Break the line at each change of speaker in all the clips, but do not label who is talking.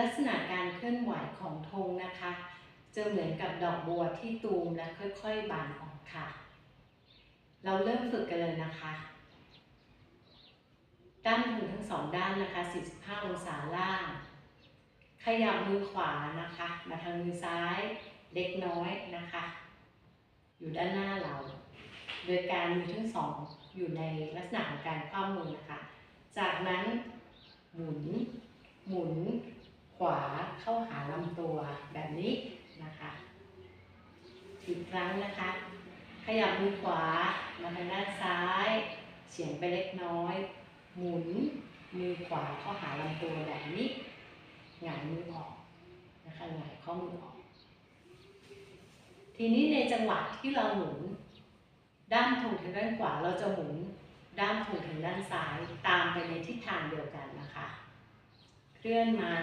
ลักษณะการเคลื่อนไหวของธงนะคะ จะเหมือนกับดอกบัวที่ตูมและค่อยๆบานออกค่ะ เราเริ่มฝึกกันเลยนะคะ ด้านมือทั้งสองด้านนะคะ 45 องศาล่าง ขยับมือขวานะคะ มาทางมือซ้ายเล็กน้อยนะคะ อยู่ด้านหน้าเรา โดยการมือทั้งสองอยู่ในลักษณะของการคว่ำมือนะคะ จากนั้นหมุนหมุน ขวาเข้าหาลำตัวแบบนี้นะคะ อีกครั้งนะคะ ขยับมือขวามาทางด้านซ้ายเฉียงไปเล็กน้อย หมุนมือขวาเข้าหาลำตัวแบบนี้หงายมือออกนะคะหงายข้อมือออก ทีนี้ในจังหวะที่เราหมุน ด้านทงทางด้านขวาเราจะหมุนด้านทงทางด้านซ้ายตามไปในทิศทางเดียวกันนะคะ เคลื่อนมา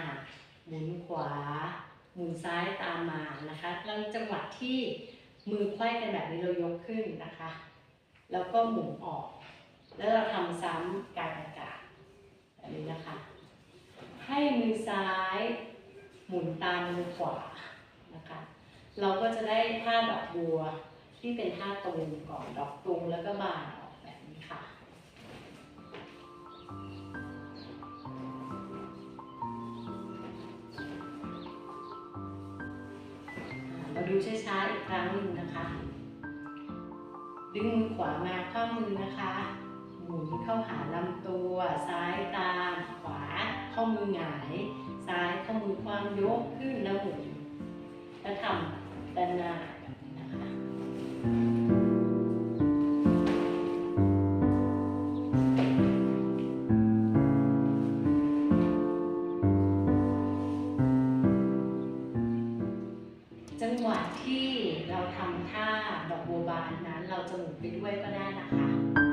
หมุนขวา หมุนซ้ายตามมานะคะแล้วจังหวะที่มือไขว้กันแบบนี้เรายกขึ้นนะคะ แล้วก็หมุนออก แล้วเราทำซ้ำการอากาศแบบนี้นะคะ ให้มือซ้ายหมุนตามมือขวานะคะ เราก็จะได้ท่าดอกบัวที่เป็นท่าตรงก่อนดอกตุงแล้วก็บาน มาดูช้าๆอีกครั้งหนึ่งนะคะ ดึงมือขวามาข้อมือนะคะ หมุนเข้าหาลำตัว ซ้ายตามขวา ข้อมือหงาย ซ้ายข้อมือความยกขึ้นแล้วหมุนแล้วทำด้านหน้า ที่เราทำท่าดอกบัวบานนั้น เราจะหมุนไปด้วยก็ได้นะคะ